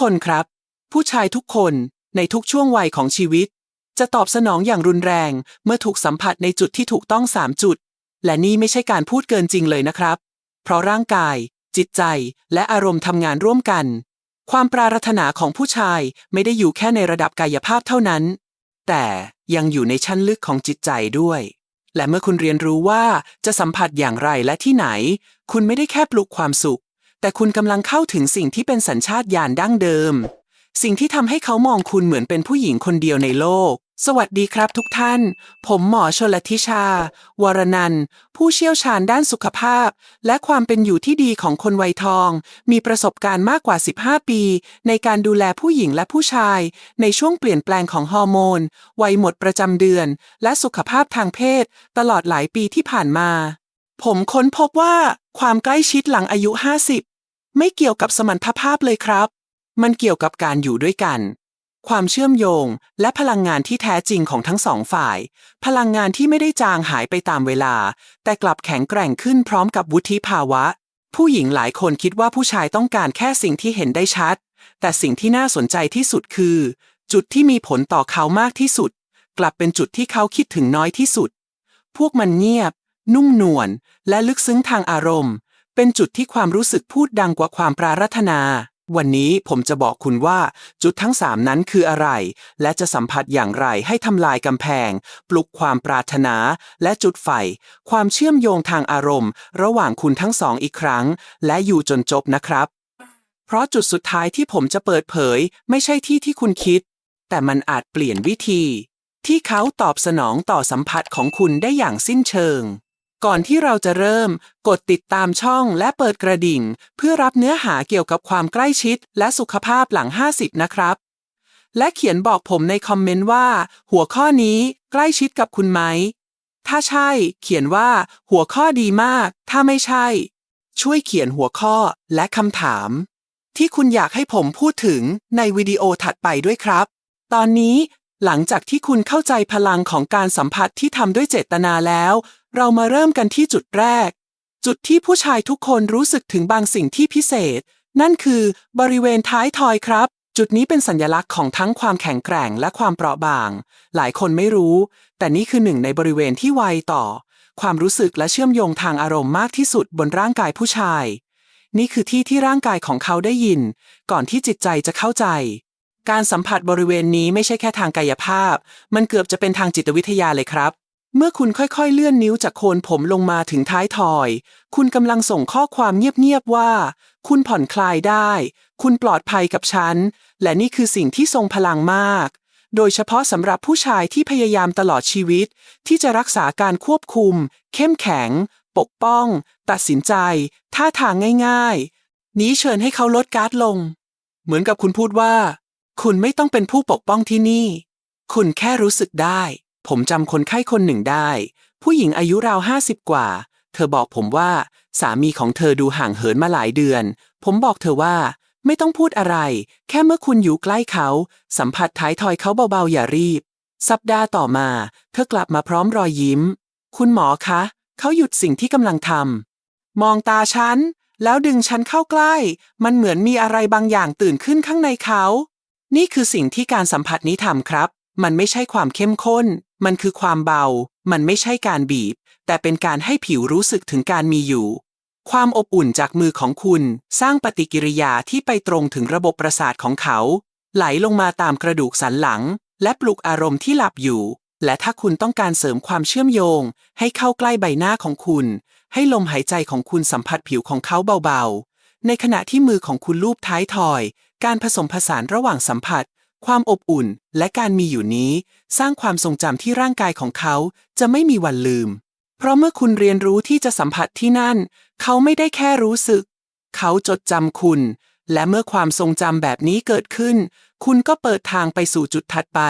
คนครับ ผู้ชายทุกคนในทุกช่วงวัยของชีวิต จะตอบสนองอย่างรุนแรงเมื่อถูกสัมผัสในจุดที่ถูกต้อง3จุด และนี่ไม่ใช่การพูดเกินจริงเลยนะครับ เพราะร่างกาย จิตใจ และอารมณ์ทำงานร่วมกัน ความปรารถนาของผู้ชายไม่ได้อยู่แค่ในระดับกายภาพเท่านั้น แต่ยังอยู่ในชั้นลึกของจิตใจด้วย และเมื่อคุณเรียนรู้ว่าจะสัมผัสอย่างไรและที่ไหน คุณไม่ได้แค่ปลุกความสุข แต่คุณกำลังเข้าถึงสิ่งที่เป็นสัญชาตญาณดั้งเดิม สิ่งที่ทำให้เขามองคุณเหมือนเป็นผู้หญิงคนเดียวในโลก สวัสดีครับทุกท่าน ผมหมอชลทิชา วรนันท์ผู้เชี่ยวชาญด้านสุขภาพ และความเป็นอยู่ที่ดีของคนวัยทอง มีประสบการณ์มากกว่า 15 ปี ในการดูแลผู้หญิงและผู้ชาย ในช่วงเปลี่ยนแปลงของฮอร์โมน วัยหมดประจำเดือน และสุขภาพทางเพศ ตลอดหลายปีที่ผ่านมา ผมค้นพบว่าความใกล้ชิดหลังอายุ 50 ไม่เกี่ยวกับสมรรถภาพเลยครับ มันเกี่ยวกับการอยู่ด้วยกัน ความเชื่อมโยง และพลังงานที่แท้จริงของทั้งสองฝ่าย พลังงานที่ไม่ได้จางหายไปตามเวลา แต่กลับแข็งแกร่งขึ้นพร้อมกับวุฒิภาวะ ผู้หญิงหลายคนคิดว่าผู้ชายต้องการแค่สิ่งที่เห็นได้ชัด แต่สิ่งที่น่าสนใจที่สุดคือ จุดที่มีผลต่อเขามากที่สุด กลับเป็นจุดที่เขาคิดถึงน้อยที่สุด พวกมันเงียบนุ่มนวลและลึกซึ้งทางอารมณ์ เป็นจุดที่ความรู้สึกพูดดังกว่าความปรารถนา วันนี้ผมจะบอกคุณว่า จุดทั้งสามนั้นคืออะไร และจะสัมผัสอย่างไรให้ทำลายกำแพง ปลุกความปรารถนา และจุดไฟ ความเชื่อมโยงทางอารมณ์ ระหว่างคุณทั้งสองอีกครั้ง และอยู่จนจบนะครับ เพราะจุดสุดท้ายที่ผมจะเปิดเผย ไม่ใช่ที่ที่คุณคิด แต่มันอาจเปลี่ยนวิธี ที่เขาตอบสนองต่อสัมผัสของคุณได้อย่างสิ้นเชิง ก่อนที่เราจะเริ่ม กดติดตามช่องและเปิดกระดิ่ง เพื่อรับเนื้อหาเกี่ยวกับความใกล้ชิดและสุขภาพหลัง 50 นะครับ และเขียนบอกผมในคอมเมนต์ว่า หัวข้อนี้ใกล้ชิดกับคุณไหม ถ้าใช่ เขียนว่า หัวข้อดีมาก ถ้าไม่ใช่ ช่วยเขียนหัวข้อและคำถาม ที่คุณอยากให้ผมพูดถึงในวิดีโอถัดไปด้วยครับ ตอนนี้หลังจากที่คุณเข้าใจพลังของการสัมผัสที่ทำด้วยเจตนาแล้ว เรามาเริ่มกันที่จุดแรก จุดที่ผู้ชายทุกคนรู้สึกถึงบางสิ่งที่พิเศษ นั่นคือบริเวณท้ายทอยครับ จุดนี้เป็นสัญลักษณ์ของทั้งความแข็งแกร่งและความเปราะบาง หลายคนไม่รู้ แต่นี่คือหนึ่งในบริเวณที่ไวต่อ ความรู้สึกและเชื่อมโยงทางอารมณ์มากที่สุดบนร่างกายผู้ชาย นี่คือที่ที่ร่างกายของเขาได้ยิน ก่อนที่จิตใจจะเข้าใจการสัมผัสบริเวณนี้ไม่ใช่แค่ทางกายภาพ มันเกือบจะเป็นทางจิตวิทยาเลยครับ เมื่อคุณค่อยๆเลื่อนนิ้วจากโคนผมลงมาถึงท้ายทอย คุณกำลังส่งข้อความเงียบๆว่า คุณผ่อนคลายได้ คุณปลอดภัยกับฉัน และนี่คือสิ่งที่ทรงพลังมาก โดยเฉพาะสำหรับผู้ชายที่พยายามตลอดชีวิต ที่จะรักษาการควบคุม เข้มแข็ง ปกป้อง ตัดสินใจ ท่าทางง่ายๆ นี้เชิญให้เขาลดการ์ดลง เหมือนกับคุณพูดว่า คุณไม่ต้องเป็นผู้ปกป้องที่นี่ คุณแค่รู้สึกได้ ผมจำคนไข้คนหนึ่งได้ ผู้หญิงอายุราวห้าสิบกว่า เธอบอกผมว่า สามีของเธอดูห่างเหินมาหลายเดือน ผมบอกเธอว่า ไม่ต้องพูดอะไร แค่เมื่อคุณอยู่ใกล้เขา สัมผัสท้ายทอยเขาเบาๆอย่ารีบ สัปดาห์ต่อมา เธอกลับมาพร้อมรอยยิ้ม คุณหมอคะ เขาหยุดสิ่งที่กำลังทำมองตาฉัน แล้วดึงฉันเข้าใกล้ มันเหมือนมีอะไรบางอย่างตื่นขึ้นข้างในเขา นี่คือสิ่งที่การสัมผัสนี้ทำครับ มันไม่ใช่ความเข้มข้น มันคือความเบา มันไม่ใช่การบีบ แต่เป็นการให้ผิวรู้สึกถึงการมีอยู่ ความอบอุ่นจากมือของคุณสร้างปฏิกิริยาที่ไปตรงถึงระบบประสาทของเขา ไหลลงมาตามกระดูกสันหลัง และปลุกอารมณ์ที่หลับอยู่ และถ้าคุณต้องการเสริมความเชื่อมโยง ให้เข้าใกล้ใบหน้าของคุณ ให้ลมหายใจของคุณสัมผัสผิวของเขาเบาๆ ในขณะที่มือของคุณลูบท้ายทอย การผสมผสานระหว่างสัมผัส ความอบอุ่นและการมีอยู่นี้ สร้างความทรงจำที่ร่างกายของเขาจะไม่มีวันลืม เพราะเมื่อคุณเรียนรู้ที่จะสัมผัสที่นั่น เขาไม่ได้แค่รู้สึก เขาจดจำคุณ และเมื่อความทรงจำแบบนี้เกิดขึ้น คุณก็เปิดทางไปสู่จุดถัดไป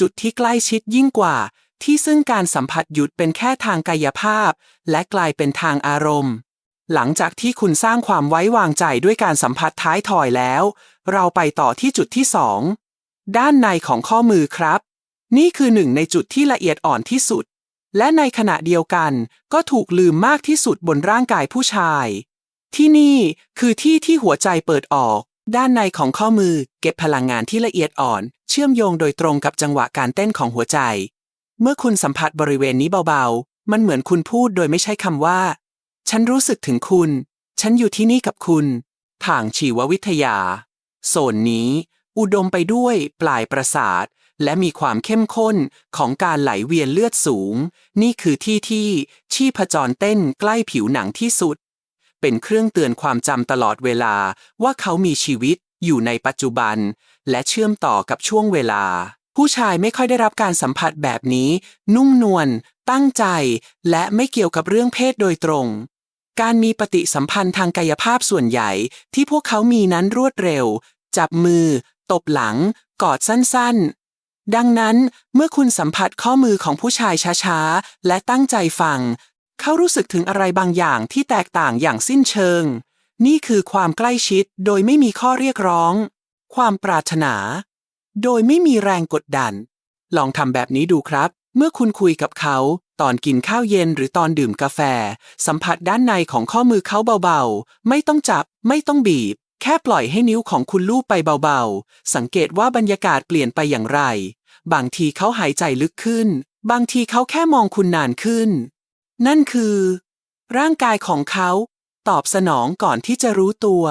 จุดที่ใกล้ชิดยิ่งกว่า ที่ซึ่งการสัมผัสหยุดเป็นแค่ทางกายภาพ และกลายเป็นทางอารมณ์หลังจากที่คุณสร้างความไว้วางใจด้วยการสัมผัสท้ายถอยแล้ว เราไปต่อที่จุดที่สอง ด้านในของข้อมือครับ นี่คือหนึ่งในจุดที่ละเอียดอ่อนที่สุด และในขณะเดียวกันก็ถูกลืมมากที่สุดบนร่างกายผู้ชาย ที่นี่คือที่ที่หัวใจเปิดออก ด้านในของข้อมือเก็บพลังงานที่ละเอียดอ่อน เชื่อมโยงโดยตรงกับจังหวะการเต้นของหัวใจ เมื่อคุณสัมผัสบริเวณนี้เบาๆ มันเหมือนคุณพูดโดยไม่ใช่คำว่า ฉันรู้สึกถึงคุณ ฉันอยู่ที่นี่กับคุณทางชีววิทยาโซนนี้ อุดมไปด้วยปลายประสาท และมีความเข้มข้นของการไหลเวียนเลือดสูง นี่คือที่ที่ชีพจรเต้นใกล้ผิวหนังที่สุด เป็นเครื่องเตือนความจำตลอดเวลาว่าเขามีชีวิตอยู่ในปัจจุบัน และเชื่อมต่อกับช่วงเวลา ผู้ชายไม่ค่อยได้รับการสัมผัสแบบนี้ นุ่มนวลตั้งใจ และไม่เกี่ยวกับเรื่องเพศโดยตรง การมีปฏิสัมพันธ์ทางกายภาพส่วนใหญ่ที่พวกเขามีนั้นรวดเร็ว จับมือ ตบหลัง กอดสั้นๆ ดังนั้นเมื่อคุณสัมผัสข้อมือของผู้ชายช้าๆ และตั้งใจฟัง เขารู้สึกถึงอะไรบางอย่างที่แตกต่างอย่างสิ้นเชิง นี่คือความใกล้ชิดโดยไม่มีข้อเรียกร้อง ความปรารถนา โดยไม่มีแรงกดดัน ลองทำแบบนี้ดูครับ เมื่อคุณคุยกับเขา ตอนกินข้าวเย็นหรือตอนดื่มกาแฟ สัมผัสด้านในของข้อมือเขาเบาๆ ไม่ต้องจับ ไม่ต้องบีบ แค่ปล่อยให้นิ้วของคุณลูบไปเบาๆ สังเกตว่าบรรยากาศเปลี่ยนไปอย่างไร บางทีเขาหายใจลึกขึ้น บางทีเขาแค่มองคุณนานขึ้น นั่นคือ ร่างกายของเขาตอบสนองก่อนที่จะรู้ตัว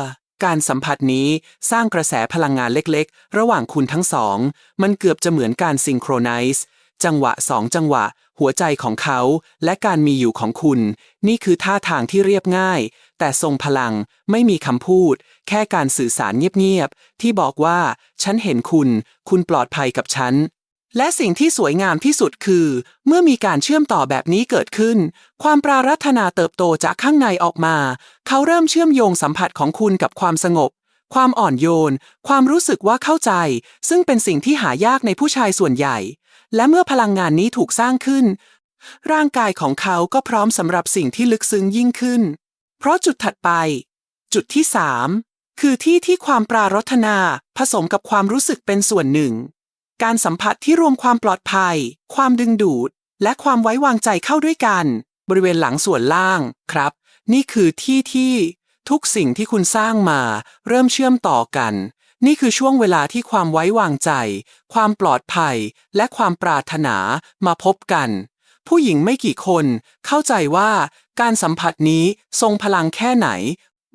การสัมผัสนี้สร้างกระแสพลังงานเล็กๆ ระหว่างคุณทั้งสอง มันเกือบจะเหมือนการซิงโครไนซ์จังหวะสองจังหวะ หัวใจของเขา และการมีอยู่ของคุณ นี่คือท่าทางที่เรียบง่าย แต่ทรงพลังไม่มีคำพูด แค่การสื่อสารเงียบๆ ที่บอกว่า ฉันเห็นคุณ คุณปลอดภัยกับฉัน และสิ่งที่สวยงามที่สุดคือ เมื่อมีการเชื่อมต่อแบบนี้เกิดขึ้น ความปรารัถนาเติบโตจากข้างในออกมา เขาเริ่มเชื่อมโยงสัมผัสของคุณกับความสงบ ความอ่อนโยน ความรู้สึกว่าเข้าใจ ซึ่งเป็นสิ่งที่หายากในผู้ชายส่วนใหญ่ และเมื่อพลังงานนี้ถูกสร้างขึ้น ร่างกายของเขาก็พร้อมสำหรับสิ่งที่ลึกซึ้งยิ่งขึ้น เพราะจุดถัดไป จุดที่3 คือที่ที่ความปรารถนา ผสมกับความรู้สึกเป็นส่วนหนึ่ง การสัมผัสที่รวมความปลอดภัย ความดึงดูด และความไว้วางใจเข้าด้วยกัน บริเวณหลังส่วนล่างครับ นี่คือที่ที่ ทุกสิ่งที่คุณสร้างมา เริ่มเชื่อมต่อกัน นี่คือช่วงเวลาที่ความไว้วางใจ ความปลอดภัย และความปรารถนามาพบกัน ผู้หญิงไม่กี่คน เข้าใจว่าการสัมผัสนี้ทรงพลังแค่ไหน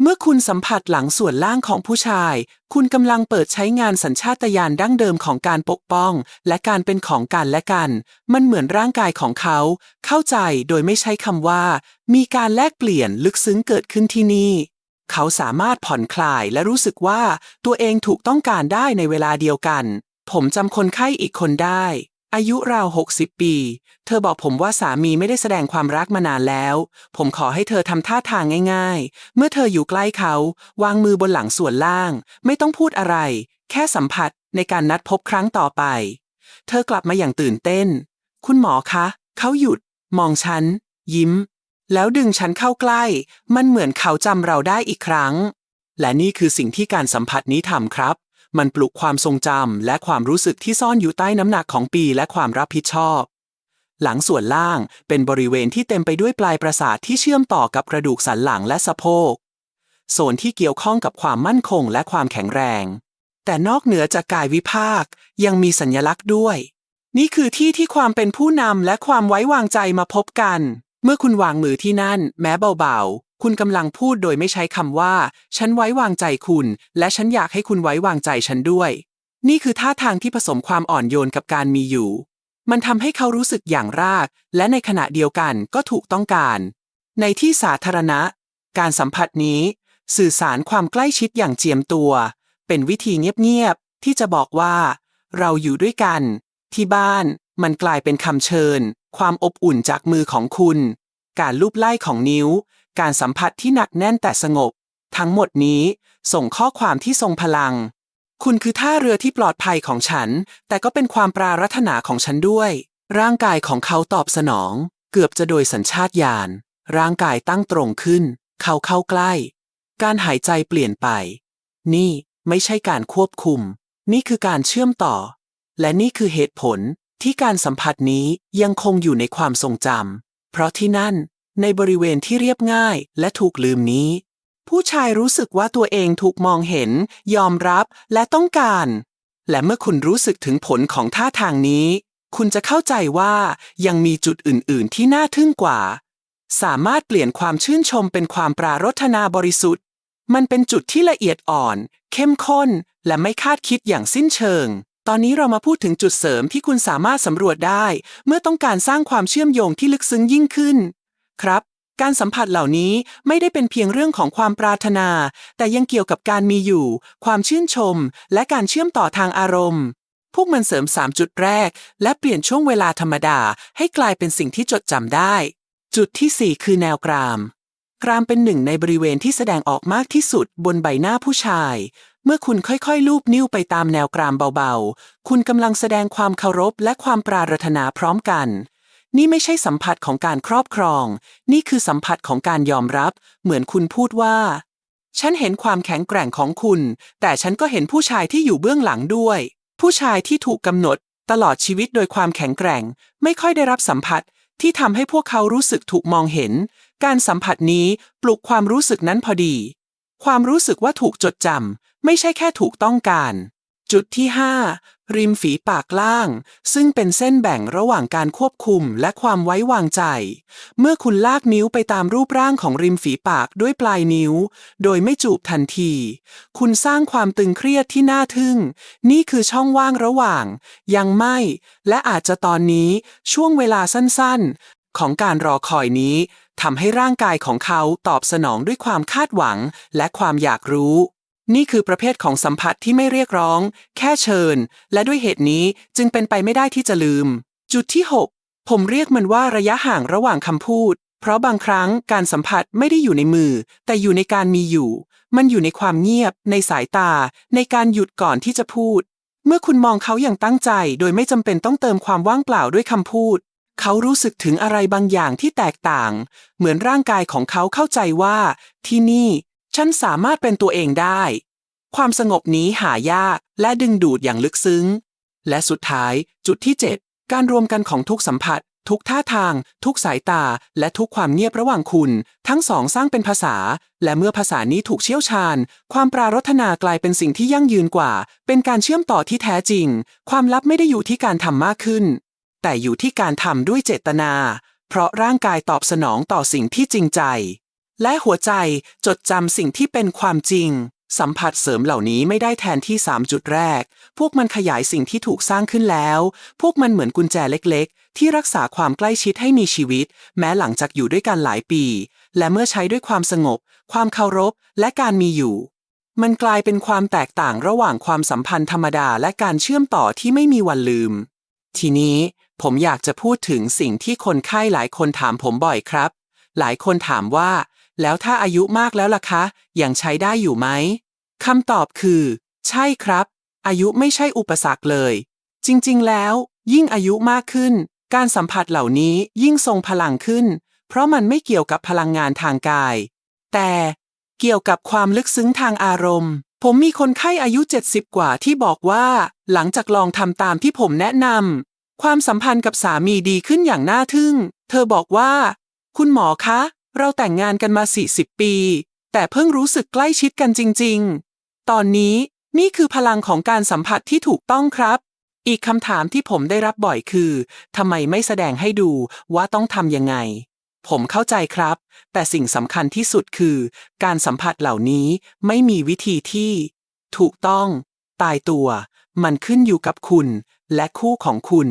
เมื่อคุณสัมผัสหลังส่วนล่างของผู้ชาย คุณกำลังเปิดใช้งานสัญชาตญาณดั้งเดิมของการปกป้อง และการเป็นของกันและกัน มันเหมือนร่างกายของเขา เข้าใจโดยไม่ใช้คำว่า มีการแลกเปลี่ยนลึกซึ้งเกิดขึ้นที่นี่ เขาสามารถผ่อนคลายและรู้สึกว่าตัวเองถูกต้องการได้ในเวลาเดียวกัน ผมจำคนไข้อีกคนได้ อายุราว 60 ปี เธอบอกผมว่าสามีไม่ได้แสดงความรักมานานแล้ว ผมขอให้เธอทำท่าทางง่าย ๆ เมื่อเธออยู่ใกล้เขา วางมือบนหลังส่วนล่าง ไม่ต้องพูดอะไร แค่สัมผัสในการนัดพบครั้งต่อไป เธอกลับมาอย่างตื่นเต้น คุณหมอคะ เขาหยุด มองฉัน ยิ้ม แล้วดึงฉันเข้าใกล้ มันเหมือนเขาจำเราได้อีกครั้ง และนี่คือสิ่งที่การสัมผัสนี้ทำครับ มันปลุกความทรงจำและความรู้สึกที่ซ่อนอยู่ใต้น้ำหนักของปีและความรับผิดชอบ หลังส่วนล่างเป็นบริเวณที่เต็มไปด้วยปลายประสาทที่เชื่อมต่อกับกระดูกสันหลังและสะโพก โซนที่เกี่ยวข้องกับความมั่นคงและความแข็งแรง แต่นอกเหนือจากกายวิภาค ยังมีสัญลักษณ์ด้วย นี่คือที่ที่ความเป็นผู้นำและความไว้วางใจมาพบกัน เมื่อคุณวางมือที่นั่น แม้เบาๆ คุณกำลังพูดโดยไม่ใช้คำว่า ฉันไว้วางใจคุณ และฉันอยากให้คุณไว้วางใจฉันด้วย นี่คือท่าทางที่ผสมความอ่อนโยนกับการมีอยู่ มันทำให้เขารู้สึกอย่างราก และในขณะเดียวกันก็ถูกต้องการ ในที่สาธารณะ การสัมผัสนี้ สื่อสารความใกล้ชิดอย่างเจียมตัว เป็นวิธีเงียบๆที่จะบอกว่า เราอยู่ด้วยกัน ที่บ้าน มันกลายเป็นคำเชิญ ความอบอุ่นจากมือของคุณ การลูบไล่ของนิ้ว การสัมผัสที่หนักแน่นแต่สงบ ทั้งหมดนี้ส่งข้อความที่ทรงพลัง คุณคือท่าเรือที่ปลอดภัยของฉัน แต่ก็เป็นความปรารถนาของฉันด้วย ร่างกายของเขาตอบสนอง เกือบจะโดยสัญชาตญาณร่างกายตั้งตรงขึ้น เขาเข้าใกล้ การหายใจเปลี่ยนไป นี่ไม่ใช่การควบคุม นี่คือการเชื่อมต่อ และนี่คือเหตุผลที่การสัมผัสนี้ยังคงอยู่ในความทรงจำเพราะที่นั่น ในบริเวณที่เรียบง่ายและถูกลืมนี้ ผู้ชายรู้สึกว่าตัวเองถูกมองเห็น ยอมรับและต้องการ และเมื่อคุณรู้สึกถึงผลของท่าทางนี้ คุณจะเข้าใจว่ายังมีจุดอื่น ๆ ที่น่าทึ่งกว่า สามารถเปลี่ยนความชื่นชมเป็นความปรารถนาบริสุทธิ์ มันเป็นจุดที่ละเอียดอ่อน เข้มข้น และไม่คาดคิดอย่างสิ้นเชิงตอนนี้เรามาพูดถึงจุดเสริมที่คุณสามารถสำรวจได้ เมื่อต้องการสร้างความเชื่อมโยงที่ลึกซึ้งยิ่งขึ้น ครับ การสัมผัสเหล่านี้ไม่ได้เป็นเพียงเรื่องของความปรารถนา แต่ยังเกี่ยวกับการมีอยู่ ความชื่นชม และการเชื่อมต่อทางอารมณ์ พวกมันเสริม 3 จุดแรก และเปลี่ยนช่วงเวลาธรรมดา ให้กลายเป็นสิ่งที่จดจำได้ จุดที่ 4 คือแนวกรามกรามเป็นหนึ่งในบริเวณที่แสดงออกมากที่สุดบนใบหน้าผู้ชาย เมื่อคุณค่อยๆ ลูบนิ้วไปตามแนวกรามเบาๆ คุณกำลังแสดงความเคารพและความปรารถนาพร้อมกัน นี่ไม่ใช่สัมผัสของการครอบครอง นี่คือสัมผัสของการยอมรับ เหมือนคุณพูดว่า ฉันเห็นความแข็งแกร่งของคุณ แต่ฉันก็เห็นผู้ชายที่อยู่เบื้องหลังด้วย ผู้ชายที่ถูกกำหนด ตลอดชีวิตโดยความแข็งแกร่ง ไม่ค่อยได้รับสัมผัส ที่ทำให้พวกเขารู้สึกถูกมองเห็น การสัมผัสนี้ปลุกความรู้สึกนั้นพอดี ความรู้สึกว่าถูกจดจำไม่ใช่แค่ถูกต้องการ จุดที่ 5 ริมฝีปากล่าง ซึ่งเป็นเส้นแบ่งระหว่างการควบคุมและความไว้วางใจ เมื่อคุณลากนิ้วไปตามรูปร่างของริมฝีปากด้วยปลายนิ้ว โดยไม่จูบทันที คุณสร้างความตึงเครียดที่น่าทึ่ง นี่คือช่องว่างระหว่าง ยังไม่ และอาจจะตอนนี้ช่วงเวลาสั้นๆ ของการรอคอยนี้ทำให้ร่างกายของเขาตอบสนองด้วยความคาดหวังและความอยากรู้ นี่คือประเภทของสัมผัสที่ไม่เรียกร้อง แค่เชิญ และด้วยเหตุนี้จึงเป็นไปไม่ได้ที่จะลืม จุดที่ 6 ผมเรียกมันว่าระยะห่างระหว่างคำพูด เพราะบางครั้งการสัมผัสไม่ได้อยู่ในมือ แต่อยู่ในการมีอยู่ มันอยู่ในความเงียบ ในสายตา ในการหยุดก่อนที่จะพูด เมื่อคุณมองเขาอย่างตั้งใจ โดยไม่จำเป็นต้องเติมความว่างเปล่าด้วยคำพูดเขารู้สึกถึงอะไรบางอย่างที่แตกต่าง เหมือนร่างกายของเขาเข้าใจว่า ที่นี่ ฉันสามารถเป็นตัวเองได้ ความสงบนี้หายากและดึงดูดอย่างลึกซึ้ง และสุดท้ายจุดที่ 7 การรวมกันของทุกสัมผัส ทุกท่าทาง ทุกสายตา และทุกความเงียบระหว่างคุณ ทั้งสองสร้างเป็นภาษา และเมื่อภาษานี้ถูกเชี่ยวชาญ ความปรารถนากลายเป็นสิ่งที่ยั่งยืนกว่า เป็นการเชื่อมต่อที่แท้จริง ความลับไม่ได้อยู่ที่การทำมากขึ้น แต่อยู่ที่การทำด้วยเจตนา เพราะร่างกายตอบสนองต่อสิ่งที่จริงใจ และหัวใจจดจำสิ่งที่เป็นความจริง สัมผัสเสริมเหล่านี้ไม่ได้แทนที่ 3 จุดแรก พวกมันขยายสิ่งที่ถูกสร้างขึ้นแล้ว พวกมันเหมือนกุญแจเล็กๆ ที่รักษาความใกล้ชิดให้มีชีวิต แม้หลังจากอยู่ด้วยกันหลายปี และเมื่อใช้ด้วยความสงบ ความเคารพ และการมีอยู่ มันกลายเป็นความแตกต่างระหว่างความสัมพันธ์ธรรมดาและการเชื่อมต่อที่ไม่มีวันลืม ทีนี้ผมอยากจะพูดถึงสิ่งที่คนไข้หลายคนถามผมบ่อยครับ หลายคนถามว่า แล้วถ้าอายุมากแล้วล่ะคะ ยังใช้ได้อยู่ไหมคำตอบคือ ใช่ครับ อายุไม่ใช่อุปสรรคเลย จริงๆ แล้ว ยิ่งอายุมากขึ้น การสัมผัสเหล่านี้ยิ่งทรงพลังขึ้น เพราะมันไม่เกี่ยวกับพลังงานทางกาย แต่เกี่ยวกับความลึกซึ้งทางอารมณ์ ผมมีคนไข้อายุ 70 กว่าที่บอกว่า หลังจากลองทำตามที่ผมแนะนำความสัมพันธ์กับสามีดีขึ้นอย่างน่าทึ่ง เธอบอกว่า คุณหมอคะ เราแต่งงานกันมา 40 ปี แต่เพิ่งรู้สึกใกล้ชิดกันจริง ๆ ตอนนี้นี่คือพลังของการสัมผัสที่ถูกต้องครับ อีกคำถามที่ผมได้รับบ่อยคือทำไมไม่แสดงให้ดูว่าต้องทำยังไง ผมเข้าใจครับ แต่สิ่งสำคัญที่สุดคือ การสัมผัสเหล่านี้ไม่มีวิธีที่ ถูกต้อง ตายตัว มันขึ้นอยู่กับคุณ และคู่ของคุณ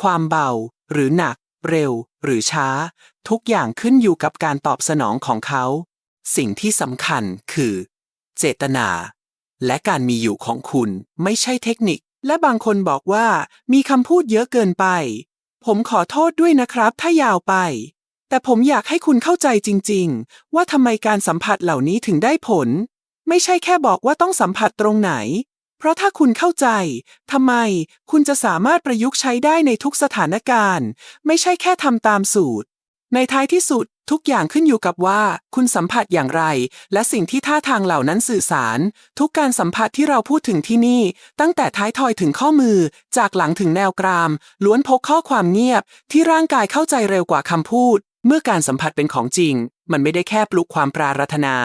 ความเบาหรือหนัก เร็ว หรือช้า ทุกอย่างขึ้นอยู่กับการตอบสนองของเขา สิ่งที่สำคัญคือ เจตนา และการมีอยู่ของคุณไม่ใช่เทคนิค และบางคนบอกว่ามีคำพูดเยอะเกินไป ผมขอโทษด้วยนะครับถ้ายาวไป แต่ผมอยากให้คุณเข้าใจจริง ๆ ว่าทำไมการสัมผัสเหล่านี้ถึงได้ผล ไม่ใช่แค่บอกว่าต้องสัมผัสตรงไหน เพราะถ้าคุณเข้าใจทำไมคุณจะสามารถประยุกต์ใช้ได้ในทุกสถานการณ์ ไม่ใช่แค่ทำตามสูตร ในท้ายที่สุดทุกอย่างขึ้นอยู่กับว่า คุณสัมผัสอย่างไร และสิ่งที่ท่าทางเหล่านั้นสื่อสาร ทุกการสัมผัสที่เราพูดถึงที่นี่ ตั้งแต่ท้ายทอยถึงข้อมือ จากหลังถึงแนวกราม ล้วนพกข้อความเงียบ ที่ร่างกายเข้าใจเร็วกว่าคำพูด เมื่อการสัมผัสเป็นของจริง มันไม่ได้แค่ปลุกความปรารถนา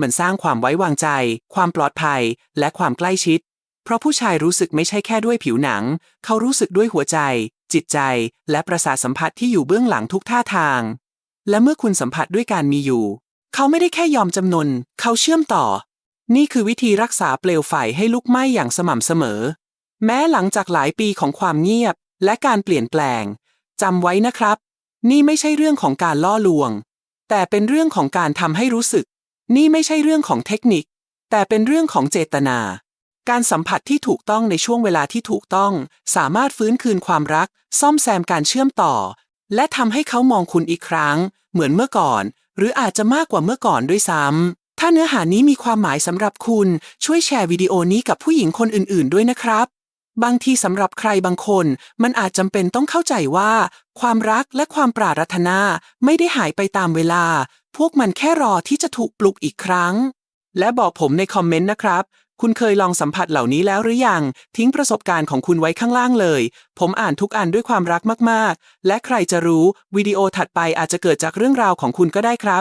มันสร้างความไว้วางใจ ความปลอดภัย และความใกล้ชิด เพราะผู้ชายรู้สึกไม่ใช่แค่ด้วยผิวหนัง เขารู้สึกด้วยหัวใจ จิตใจ และประสาทสัมผัสที่อยู่เบื้องหลังทุกท่าทาง และเมื่อคุณสัมผัสด้วยการมีอยู่ เขาไม่ได้แค่ยอมจำนน เขาเชื่อมต่อ นี่คือวิธีรักษาเปลวไฟให้ลุกไหม้อย่างสม่ำเสมอ แม้หลังจากหลายปีของความเงียบ และการเปลี่ยนแปลงจำไว้นะครับ นี่ไม่ใช่เรื่องของการล่อลวง แต่เป็นเรื่องของการทำให้รู้สึก นี่ไม่ใช่เรื่องของเทคนิค แต่เป็นเรื่องของเจตนา การสัมผัสที่ถูกต้องในช่วงเวลาที่ถูกต้อง สามารถฟื้นคืนความรัก ซ่อมแซมการเชื่อมต่อ และทำให้เขามองคุณอีกครั้ง เหมือนเมื่อก่อน หรืออาจจะมากกว่าเมื่อก่อนด้วยซ้ำถ้าเนื้อหานี้มีความหมายสำหรับคุณ ช่วยแชร์วิดีโอนี้กับผู้หญิงคนอื่น ๆ ด้วยนะครับ บางทีสำหรับใครบางคน มันอาจจำเป็นต้องเข้าใจว่า ความรักและความปรารถนาไม่ได้หายไปตามเวลา พวกมันแค่รอที่จะถูกปลุกอีกครั้ง และบอกผมในคอมเมนต์นะครับ คุณเคยลองสัมผัสเหล่านี้แล้วหรือยัง ทิ้งประสบการณ์ของคุณไว้ข้างล่างเลย ผมอ่านทุกอันด้วยความรักมาก ๆ และใครจะรู้ วิดีโอถัดไปอาจจะเกิดจากเรื่องราวของคุณก็ได้ครับ